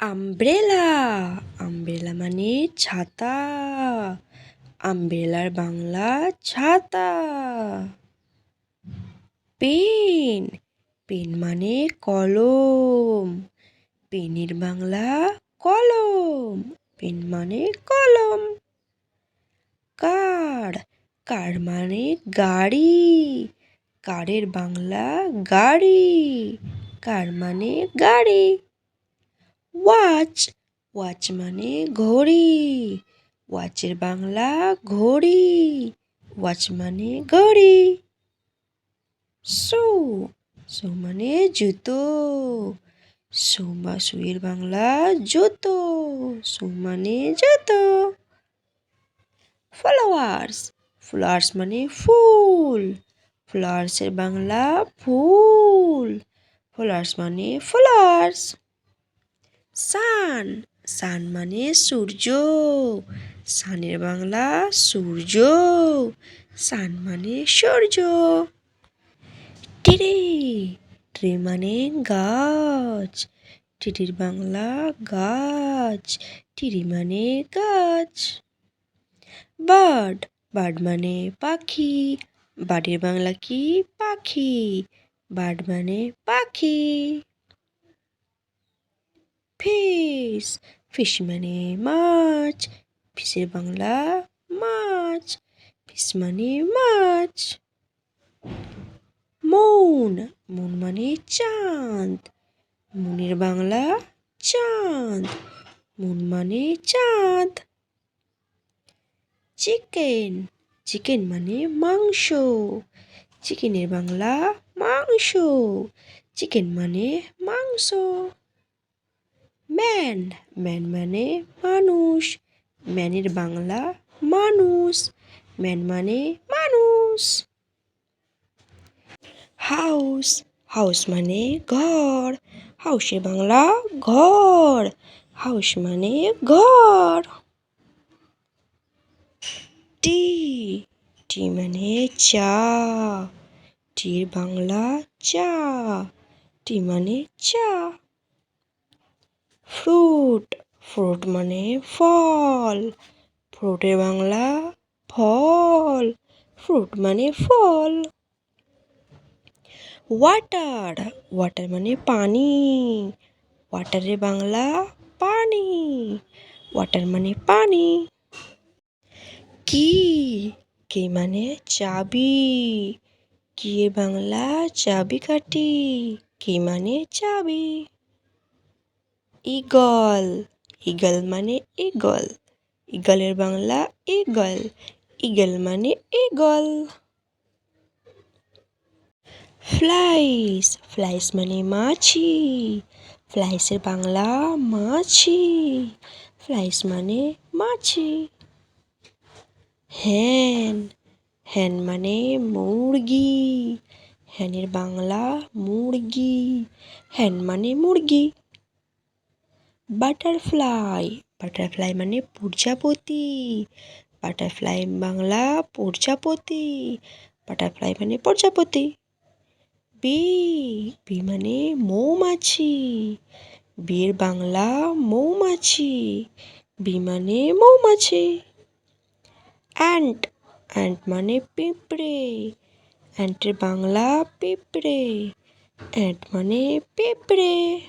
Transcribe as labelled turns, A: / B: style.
A: Umbrella umbrella মানে ছাতা আমব্রেলার বাংলা ছাতা। পেন পেন মানে কলম। পেনের বাংলা কলম পেন মানে কলম। কার কার মানে গাড়ি। কারের বাংলা গাড়ি কার মানে গাড়ি। ওয়াচ ওয়াচ মানে ঘড়ি ওয়াচের বাংলা ঘড়ি ওয়াচ মানে ঘড়ি শু শু মানে জুতো শু বা শুয়ের বাংলা জুতো শু মানে জুতো ফ্লাওয়ার্স ফ্লাওয়ার্স মানে ফুল ফ্লাওয়ার্সের বাংলা ফুল ফ্লাওয়ার্স মানে ফ্লাওয়ার্স সান। সান মানে সূর্য। সানের বাংলা সূর্য। সান মানে সূর্য। ট্রি। ট্রি মানে গাছ। টিটির বাংলা গাছ। টিরি মানে গাছ। বার্ড। বার্ড মানে পাখি। বার্ডের বাংলা কি? পাখি। বার্ড মানে পাখি। ফিশ ফিশ মানে মাছ ফিশের বাংলা মাছ ফিশ মানে মাছ মন মন মানে চাঁদ মনের বাংলা চাঁদ মন মানে চাঁদ চিকেন চিকেন মানে মাংস চিকেনের বাংলা মাংস চিকেন মানে মাংস ম্যান। ম্যান মানে মানুষ। ম্যানের বাংলা মানুষ। ম্যান মানে মানুষ। হাউস। হাউস মানে ঘর। হাউসের বাংলা ঘর। হাউস মানে ঘর। টি। টি মানে চা। টির বাংলা চা। টি মানে চা। ফ্রুট। ফ্রুট মানে ফল। ফ্রুটের বাংলা ফল। ফ্রুট মানে ফল। ওয়াটার। ওয়াটার মানে পানি। ওয়াটারের বাংলা পানি। ওয়াটার মানে পানি। কি? কি মানে চাবি। কি বাংলা চাবি কাঠি কি মানে চাবি? ইগল ইগল মানে ইগল ইগলের বাংলা ইগল ইগল মানে ইগল ফ্লাইস। ফ্লাইস মানে মাছি। ফ্লাইসের বাংলা মাছি। ফ্লাইস মানে মাছি। হ্যান। হ্যান মানে মুরগি। হ্যানের বাংলা মুরগি। হ্যান মানে মুরগি। বাটারফ্লাই বাটারফ্লাই মানে প্রজাপতি বাটারফ্লাই বাংলা প্রজাপতি বাটারফ্লাই মানে প্রজাপতি বি বি মানে মৌমাছি। বিয়ের বাংলা মৌমাছি। বি মানে মৌমাছি। অ্যান্ট অ্যান্ট মানে পিঁপড়ে। অ্যান্টের বাংলা পিঁপড়ে। অ্যান্ট মানে পিঁপড়ে।